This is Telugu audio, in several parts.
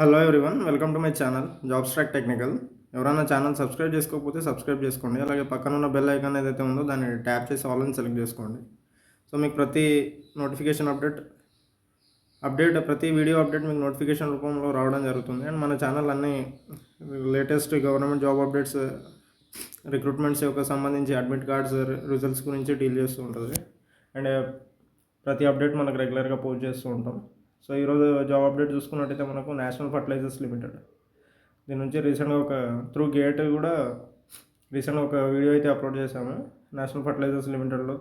Hello everyone welcome to my channel jobs track technical ఎవరైనా ఛానల్ సబ్స్క్రైబ్ చేసుకోకపోతే సబ్స్క్రైబ్ చేసుకోండి. అలాగే పక్కన ఉన్న బెల్ ఐకాన్ ఏదైతే ఉందో దాన్ని ట్యాప్ చేసి ఆల్ అని సెలెక్ట్ చేసుకోండి. సో మీకు ప్రతి నోటిఫికేషన్ అప్డేట్ అప్డేట్ ప్రతి వీడియో అప్డేట్ మీకు నోటిఫికేషన్ రూపంలో రావడం జరుగుతుంది. అండ్ మన ఛానల్ అన్ని latest government job updates recruitments యొక్క సంబంధించి అడ్మిట్ కార్డ్స్ రిజల్ట్స్ గురించి డీల్ చేస్తూ ఉంటుంది. అండ్ ప్రతి అప్డేట్ మనకు రెగ్యులర్గా పోస్ట్ చేస్తూ ఉంటాం. సో ఈరోజు జాబ్ అప్డేట్ చూసుకున్నట్టయితే మనకు నేషనల్ ఫర్టిలైజర్స్ లిమిటెడ్ దీని నుంచి రీసెంట్గా ఒక త్రూ గేట్ కూడా రీసెంట్గా ఒక వీడియో అయితే అప్లోడ్ చేశాము. నేషనల్ ఫర్టిలైజర్స్ లిమిటెడ్లో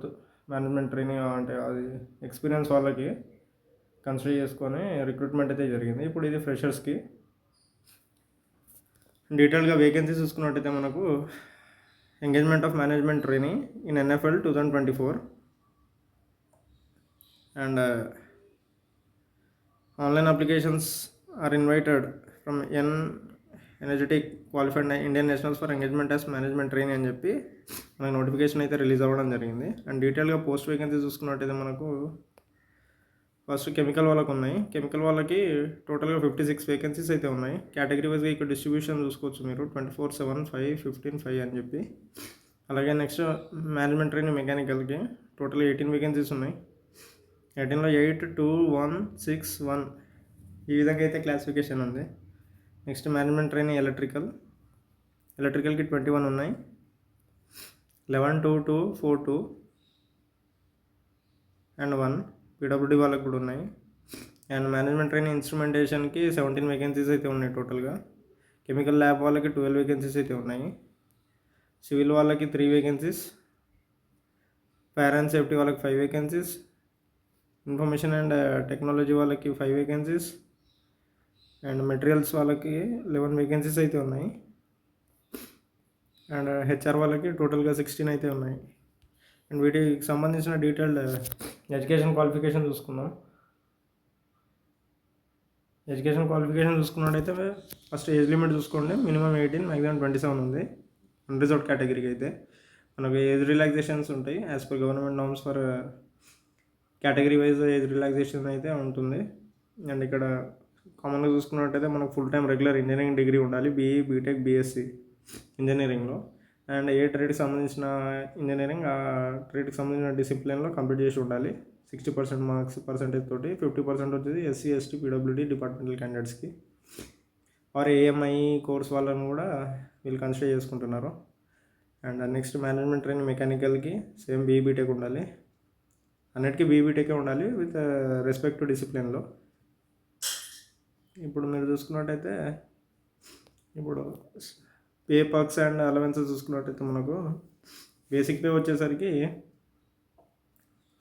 మేనేజ్మెంట్ ట్రైనింగ్ అంటే అది ఎక్స్పీరియన్స్ వాళ్ళకి కన్సిడర్ చేసుకొని రిక్రూట్మెంట్ అయితే జరిగింది. ఇప్పుడు ఇది ఫ్రెషర్స్కి డీటెయిల్గా వేకెన్సీ చూసుకున్నట్టయితే మనకు engagement of management training in NFL two thousand twenty four and online applications are invited from an energetic qualified Indian nationals for engagement as management training అని చెప్పి మనకి నోటిఫికేషన్ అయితే రిలీజ్ అవ్వడం జరిగింది. అండ్ డీటెయిల్గా పోస్ట్ వేకెన్సీ చూసుకున్నట్టయితే మనకు ఫస్ట్ కెమికల్ వాళ్ళకు ఉన్నాయి. కెమికల్ వాళ్ళకి టోటల్గా ఫిఫ్టీ సిక్స్ వేకెన్సీస్ అయితే ఉన్నాయి. కేటగిరీ వైజ్గా ఇక్కడ డిస్ట్రిబ్యూషన్ చూసుకోవచ్చు మీరు. Twenty four seven five fifteen five అని చెప్పి. అలాగే నెక్స్ట్ మేనేజ్మెంట్ ట్రైనింగ్ మెకానికల్కి టోటల్ ఎయిటీన్ వేకెన్సీస్ ఉన్నాయి. ఎయిటీన్లో eight two one six one. ఈ విధంగా అయితే క్లాసిఫికేషన్ ఉంది. Next management training electrical. ఎలక్ట్రికల్కి twenty one ఉన్నాయి. Eleven two two four two and one. PWD వాళ్ళకి కూడా ఉన్నాయి. అండ్ మేనేజ్మెంట్ ట్రైనింగ్ ఇన్స్ట్రుమెంటేషన్కి సెవెంటీన్ వేకెన్సీస్ అయితే ఉన్నాయి టోటల్గా. కెమికల్ ల్యాబ్ వాళ్ళకి ట్వెల్వ్ వేకెన్సీస్ అయితే ఉన్నాయి. సివిల్ వాళ్ళకి three vacancies. Fire and safety వాళ్ళకి five vacancies. Information and technology వాళ్ళకి ఫైవ్ వేకెన్సీస్ అండ్ మెటీరియల్స్ వాళ్ళకి లెవెన్ వేకెన్సీస్ అయితే ఉన్నాయి. అండ్ హెచ్ఆర్ వాళ్ళకి టోటల్గా సిక్స్టీన్ అయితే ఉన్నాయి. అండ్ వీటికి సంబంధించిన డీటెయిల్డ్ ఎడ్యుకేషన్ క్వాలిఫికేషన్ చూసుకుందాం. ఎడ్యుకేషన్ క్వాలిఫికేషన్ చూసుకున్నట్టయితే ఫస్ట్ ఏజ్ లిమిట్ చూసుకోండి. Minimum eighteen maximum twenty seven ఉంది అన్రిజర్వ్డ్ కేటగిరీకి అయితే. మనకు ఏజ్ రిలాక్సేషన్స్ ఉంటాయి as per government norms for category wise age relaxation అయితే ఉంటుంది. అండ్ ఇక్కడ కామన్గా చూసుకున్నట్టయితే మనకు full time regular engineering degree ఉండాలి. బీఈ బీటెక్ బీఎస్సీ ఇంజనీరింగ్లో. అండ్ ఏ ట్రేడ్కి సంబంధించిన ఇంజనీరింగ్ ఆ ట్రేడ్కి సంబంధించిన డిసిప్లిన్లో కంప్లీట్ చేసి ఉండాలి. సిక్స్టీ పర్సెంట్ మార్క్స్ పర్సెంటేజ్ తోటి ఫిఫ్టీ పర్సెంట్ వచ్చేది ఎస్సీ ఎస్టీ పీడబ్ల్యూడీ డిపార్ట్మెంటల్ క్యాండిడేట్స్కి. ఆర్ ఏఎంఐ కోర్స్ వాళ్ళని కూడా వీళ్ళు కన్సిడర్ చేసుకుంటున్నారు. అండ్ నెక్స్ట్ మేనేజ్మెంట్ ట్రైనింగ్ మెకానికల్కి సేమ్ బీఈ బీటెక్ ఉండాలి. అన్నిటికీ బీబీటెకే ఉండాలి విత్ రెస్పెక్ట్ టు డిసిప్లిన్లో ఇప్పుడు మీరు చూసుకున్నట్టయితే ఇప్పుడు పే పర్క్స్ అండ్ అలవెన్సెస్ చూసుకున్నట్టయితే మనకు బేసిక్ పే వచ్చేసరికి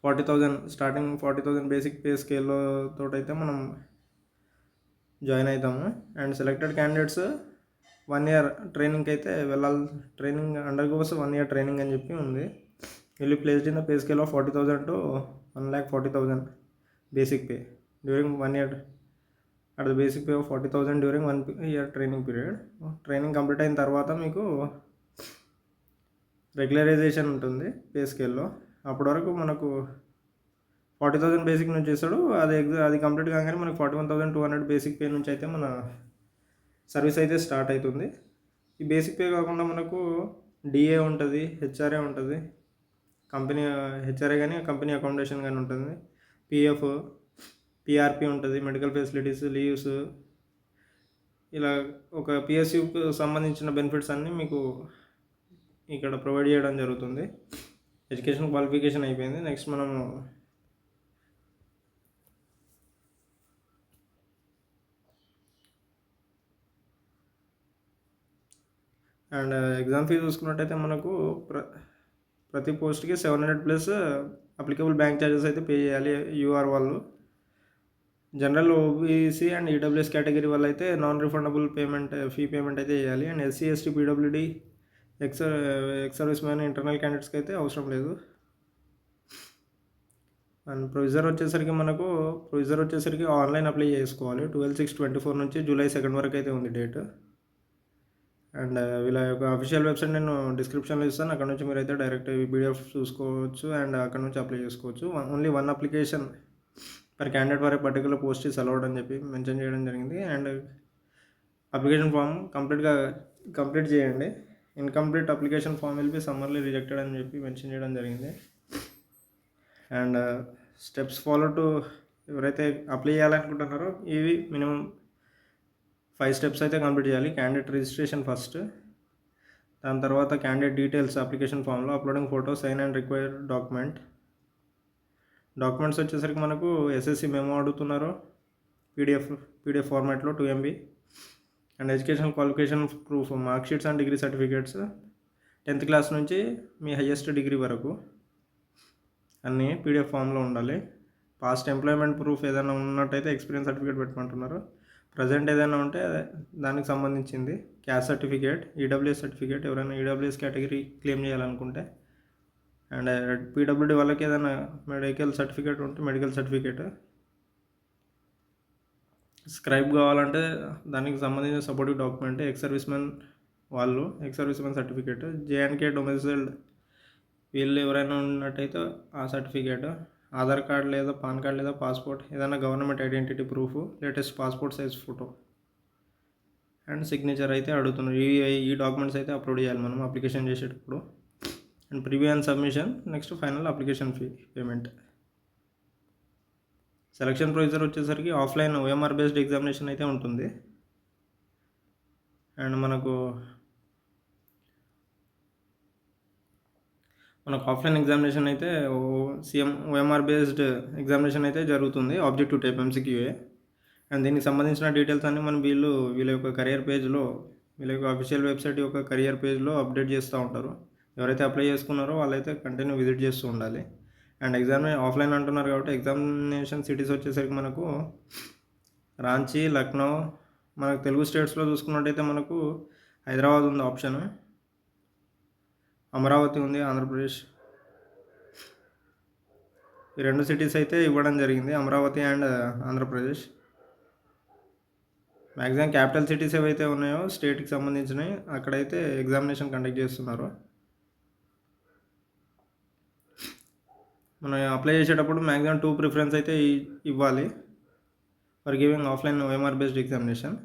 forty thousand starting forty thousand basic pay స్కేల్లో తోటైతే మనం జాయిన్ అవుతాము and selected candidates one year ట్రైనింగ్కి అయితే వెళ్ళాలి training under course one year training అని చెప్పి ఉంది. Will be placed in the pay scale of 40,000 to 1 lakh 40,000 basic pay during one year. At the basic pay of 40,000 during one year training period. Training complete అయిన తర్వాత మీకు రెగ్యులరైజేషన్ ఉంటుంది పే స్కేల్లో అప్పటి వరకు మనకు ఫార్టీ థౌసండ్ బేసిక్ నుంచి ఇస్తాడు అది అది కంప్లీట్ కాగానే మనకు forty one thousand two hundred basic pay నుంచి అయితే మన సర్వీస్ అయితే స్టార్ట్ అవుతుంది. ఈ బేసిక్ పే కాకుండా మనకు డిఏ ఉంటుంది హెచ్ఆర్ఏ ఉంటుంది కంపెనీ హెచ్ఆర్ఏ కానీ కంపెనీ అకామిడేషన్ కానీ ఉంటుంది. పిఎఫ్ పిఆర్పి ఉంటుంది మెడికల్ ఫెసిలిటీస్ లీవ్స్. ఇలా ఒక పిఎస్యుకు సంబంధించిన బెనిఫిట్స్ అన్నీ మీకు ఇక్కడ ప్రొవైడ్ చేయడం జరుగుతుంది. ఎడ్యుకేషన్ క్వాలిఫికేషన్ అయిపోయింది. నెక్స్ట్ మనము అండ్ ఎగ్జామ్ ఫీజు చూసుకున్నట్టయితే మనకు ప్ర ప్రతి పోస్ట్కి seven hundred plus applicable bank charges అయితే పే చేయాలి యూఆర్ వాళ్ళు. General OBC and EWS category వాళ్ళు అయితే non refundable payment fee payment అయితే చేయాలి. And SC ST PWD ex ex service man internal క్యాండిడేట్స్కి అయితే అవసరం లేదు. అండ్ ప్రొవిజర్ వచ్చేసరికి మనకు ప్రొవిజర్ వచ్చేసరికి ఆన్లైన్ అప్లై చేసుకోవాలి. ట్వెల్వ్ సిక్స్ ట్వంటీ ఫోర్ నుంచి జూలై సెకండ్ వరకు అయితే ఉంది డేట్. అండ్ వీళ్ళ యొక్క అఫీషియల్ వెబ్సైట్ నేను డిస్క్రిప్షన్లో ఇస్తాను. అక్కడ నుంచి మీరు అయితే డైరెక్ట్ పీడిఎఫ్ చూసుకోవచ్చు అండ్ అక్కడ నుంచి అప్లై చేసుకోవచ్చు. Only one application per candidate వరకు పర్టికులర్ పోస్ట్ ఈస్ అలౌడ్ అని చెప్పి మెన్షన్ చేయడం జరిగింది. అండ్ అప్లికేషన్ ఫామ్ కంప్లీట్గా కంప్లీట్ చేయండి. Incomplete application form will be summarily rejected అని చెప్పి మెన్షన్ చేయడం జరిగింది. అండ్ స్టెప్స్ ఫాలో టు ఎవరైతే అప్లై చేయాలనుకుంటున్నారో ఇవి మినిమం ఫైవ్ స్టెప్స్ అయితే కంప్లీట్ చేయాలి. క్యాండిడేట్ రిజిస్ట్రేషన్ ఫస్ట్ దాని తర్వాత క్యాండిడేట్ డీటెయిల్స్ అప్లికేషన్ ఫామ్లో uploading photo sign and require document documents వచ్చేసరికి మనకు ఎస్ఎస్సి మెమో అడుగుతున్నారు. పీడిఎఫ్ పీడిఎఫ్ ఫార్మాట్లో two MB and education qualification proof mark sheets and degree certificates tenth class నుంచి మీ హయ్యెస్ట్ డిగ్రీ వరకు అన్నీ పీడిఎఫ్ ఫామ్లో ఉండాలి. పాస్ట్ ఎంప్లాయ్మెంట్ ప్రూఫ్ ఏదైనా ఉన్నట్టయితే ఎక్స్పీరియన్స్ సర్టిఫికేట్ పెట్టుకుంటున్నారు ప్రజెంట్ ఏదైనా ఉంటే దానికి సంబంధించింది. క్యాస్ట్ సర్టిఫికేట్ ఈడబ్ల్యూఎస్ సర్టిఫికేట్ ఎవరైనా ఈడబ్ల్యూఎస్ కేటగిరీ క్లెయిమ్ చేయాలనుకుంటే. అండ్ పీడబ్ల్యూడి వాళ్ళకి ఏదైనా మెడికల్ సర్టిఫికేట్ ఉంటే మెడికల్ సర్టిఫికేట్. స్క్రైబ్ కావాలంటే దానికి సంబంధించిన సపోర్టివ్ డాక్యుమెంట్ ఎక్స్ సర్వీస్మెన్ వాళ్ళు ex servicemen certificate J and K domiciled. వీళ్ళు ఎవరైనా ఉన్నట్టయితే ఆ సర్టిఫికేట్. ఆధార్ కార్డ్ లేదా పాన్ కార్డ్ లేదా పాస్పోర్ట్ ఏదైనా government identity proof latest passport size photo and signature అయితే అడుగుతున్నారు ఈ ఈ డాక్యుమెంట్స్ అయితే అప్లోడ్ చేయాలి మనం అప్లికేషన్ చేసేటప్పుడు. And preview and submission next final application fee payment. Selection procedure వచ్చేసరికి ఆఫ్లైన్ ఓఎంఆర్ బేస్డ్ ఎగ్జామినేషన్ అయితే ఉంటుంది. అండ్ మనకు మనకు ఆఫ్లైన్ ఎగ్జామినేషన్ అయితే సీఎం ఓఎంఆర్ బేస్డ్ ఎగ్జామినేషన్ అయితే జరుగుతుంది ఆబ్జెక్టివ్ టైప్ ఎంసీక్యూఏ అండ్ దీనికి సంబంధించిన డీటెయిల్స్ అన్నీ మనం వీళ్ళు వీళ్ళ యొక్క కెరియర్ పేజ్లో వీళ్ళ యొక్క అఫీషియల్ వెబ్సైట్ యొక్క కెరియర్ పేజ్లో అప్డేట్ చేస్తూ ఉంటారు. ఎవరైతే అప్లై చేసుకున్నారో వాళ్ళైతే కంటిన్యూ విజిట్ చేస్తూ ఉండాలి. అండ్ ఎగ్జామ్ ఆఫ్లైన్ అంటున్నారు కాబట్టి ఎగ్జామినేషన్ సిటీస్ వచ్చేసరికి మనకు రాంచీ లక్నో మనకు తెలుగు స్టేట్స్లో చూసుకున్నట్టయితే మనకు హైదరాబాద్ ఉంది ఆప్షన్ అమరావతి ఉంది ఆంధ్రప్రదేశ్. ఈ రెండు సిటీస్ అయితే ఇవ్వడం జరిగింది Amaravati and Andhra Pradesh. Maximum capital cities ఏవైతే ఉన్నాయో స్టేట్కి సంబంధించినవి అక్కడైతే ఎగ్జామినేషన్ కండక్ట్ చేస్తున్నారు. మనం అప్లై చేసేటప్పుడు మ్యాక్సిమం టూ ప్రిఫరెన్స్ అయితే ఇవ్వాలి. For giving offline OMR based examination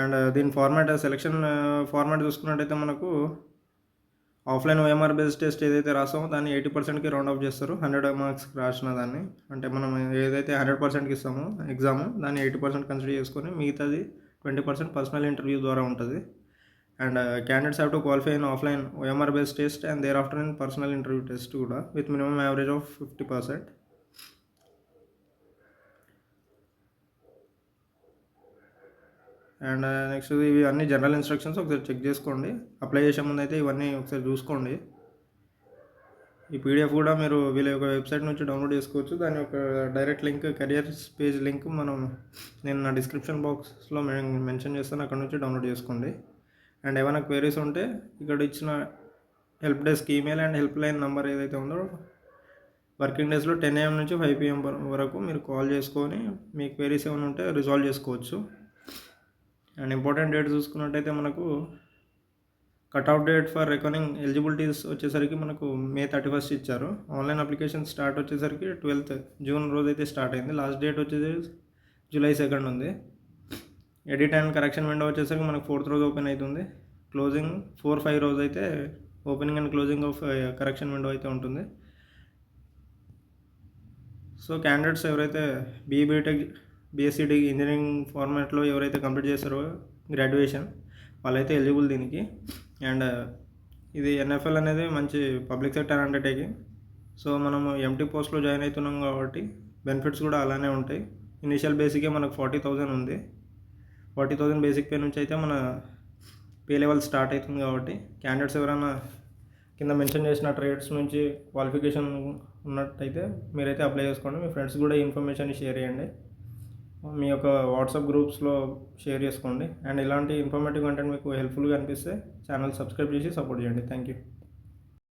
and uh, దీని ఫార్మాట్ సెలక్షన్ ఫార్మాట్ చూసుకున్నట్టయితే మనకు ఆఫ్లైన్ ఓఎంఆర్ బేస్ టెస్ట్ ఏదైతే రాసామో దాన్ని ఎయిటీ పర్సెంట్కి రౌండ్ ఆఫ్ చేస్తారు. హండ్రెడ్ మార్క్స్ రాసిన దాన్ని. అంటే మనం ఏదైతే హండ్రెడ్ పర్సెంట్కి ఇస్తామో ఎగ్జామ్ దాన్ని ఎయిటీ పర్సెంట్ కన్సిడర్ చేసుకొని మిగతాది ట్వంటీ పర్సెంట్ పర్సనల్ ఇంటర్వ్యూ ద్వారా ఉంటుంది. And candidates have to qualify in offline OMR based test and there after in personal interview test కూడా with minimum average of fifty percent and next ఇవి అన్ని జనరల్ ఇన్స్ట్రక్షన్స్ ఒకసారి చెక్ చేసుకోండి. అప్లై చేసే ముందు అయితే ఇవన్నీ ఒకసారి చూసుకోండి. ఈ పీడిఎఫ్ కూడా మీరు వీళ్ళ యొక్క వెబ్సైట్ నుంచి డౌన్లోడ్ చేసుకోవచ్చు. దాని యొక్క direct link careers page link మనం నేను నా డిస్క్రిప్షన్ బాక్స్లో మెన్షన్ చేస్తాను. అక్కడ నుంచి డౌన్లోడ్ చేసుకోండి. అండ్ ఏమైనా క్వైరీస్ ఉంటే ఇక్కడ ఇచ్చిన help desk email and help line number ఏదైతే ఉందో వర్కింగ్ డేస్లో టెన్ ఏఎం నుంచి ఫైవ్ పిఎం వరకు మీరు కాల్ చేసుకొని మీ క్వైరీస్ ఏమైనా ఉంటే రిజాల్వ్ చేసుకోవచ్చు. అండ్ ఇంపార్టెంట్ డేట్ చూసుకున్నట్టయితే మనకు cut out date for recording eligibilities వచ్చేసరికి మనకు మే థర్టీ ఫస్ట్ ఇచ్చారు. ఆన్లైన్ అప్లికేషన్ స్టార్ట్ వచ్చేసరికి ట్వెల్త్ జూన్ రోజు అయితే స్టార్ట్ అయింది. లాస్ట్ డేట్ వచ్చేసి జూలై సెకండ్ ఉంది. ఎడిట్ అండ్ కరెక్షన్ విండో వచ్చేసరికి మనకు ఫోర్త్ రోజు ఓపెన్ అవుతుంది క్లోజింగ్ ఫోర్ ఫైవ్ రోజు అయితే opening and closing of correction window అయితే ఉంటుంది. సో క్యాండిడేట్స్ ఎవరైతే బీబీటెక్ బీఎస్సీ డిగ్రీ ఇంజనీరింగ్ ఫార్మాట్లో ఎవరైతే కంప్లీట్ చేస్తారో గ్రాడ్యుయేషన్ వాళ్ళైతే ఎలిజిబుల్ దీనికి. అండ్ ఇది ఎన్ఎఫ్ఎల్ అనేది మంచి పబ్లిక్ సెక్టర్ అండర్టేకింగ్ సో మనము ఎంటీ పోస్ట్లో జాయిన్ అవుతున్నాం కాబట్టి బెనిఫిట్స్ కూడా అలానే ఉంటాయి. ఇనిషియల్ బేసికే మనకు ఫార్టీ థౌజండ్ ఉంది. ఫార్టీ థౌజండ్ బేసిక్ పే నుంచి అయితే మన పే లెవెల్ స్టార్ట్ అవుతుంది కాబట్టి క్యాండిడేట్స్ ఎవరైనా కింద మెన్షన్ చేసిన ట్రేడ్స్ నుంచి క్వాలిఫికేషన్ ఉన్నట్టయితే మీరైతే అప్లై చేసుకోండి. మీ ఫ్రెండ్స్ కూడా ఇన్ఫర్మేషన్ షేర్ చేయండి. మీ యొక్క వాట్సాప్ గ్రూప్స్లో షేర్ చేసుకోండి. అండ్ ఇలాంటి ఇన్ఫర్మేటివ్ కంటెంట్ మీకు హెల్ప్ఫుల్గా అనిపిస్తే ఛానల్ సబ్స్క్రైబ్ చేసి సపోర్ట్ చేయండి. Thank you